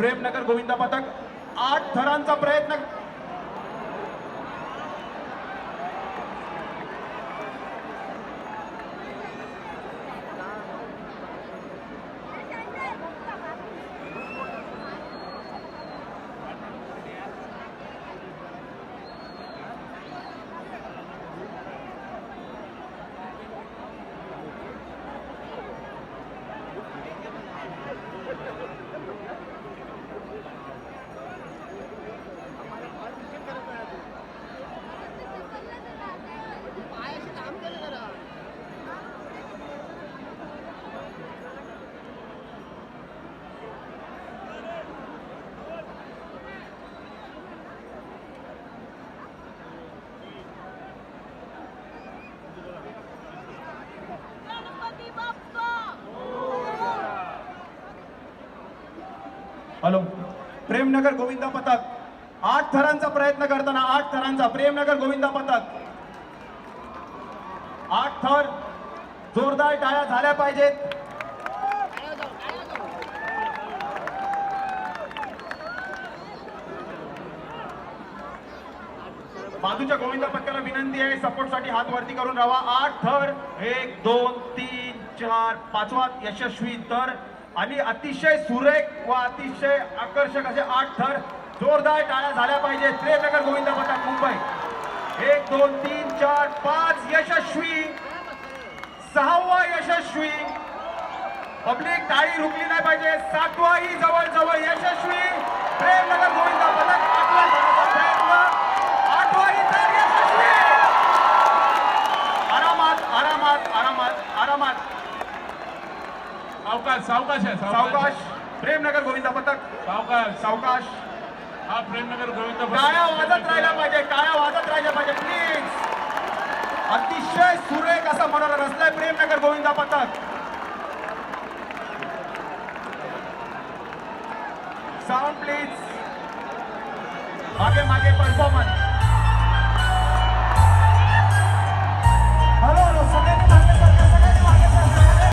प्रेमनगर गोविंदा पथक आठ थरांचा प्रयत्न हॅलो. प्रेमनगर गोविंदा पथक. आठ थरांचा प्रयत्न करताना आठ थरांचा. प्रेमनगर गोविंदा पथक. आठ थर जोरदार टाळ्या झाल्या पाहिजेत. बाजूच्या गोविंदा पथकाला विनंती आहे सपोर्टसाठी हात वरती करून राहा आठ थर. एक दोन तीन चार पाचवा यशस्वी तर आणि अतिशय सुरेख व अतिशय आकर्षक असे आठ थर जोरदार टाळ्या झाल्या पाहिजे. त्रेनगर गोविंदा पथक मुंबई. एक दोन तीन चार पाच यशस्वी. सहावा यशस्वी. पब्लिक टाळी रुकली नाही पाहिजे. सातवाही जवळजवळ यशस्वी प्रेमनगर गोविंदा पथक आठवा झाल्याचा प्रयत्न आठवाही तर यशस्वी आरामात आरामात आरामात आरामात सावकाश सावकाश आहे सावकाश. प्रेमनगर गोविंदा पथक. सावकाश. सावकाश. हा प्रेमनगर गोविंद टाळ्या वाजत राहिल्या पाहिजे टाळ्या वाजत राहिल्या पाहिजे प्लीज अतिशय सुरेख असा मनोरा रचलाय प्रेमनगर गोविंदा पथक. साऊंड प्लीज मागे मागे परफॉर्मन्स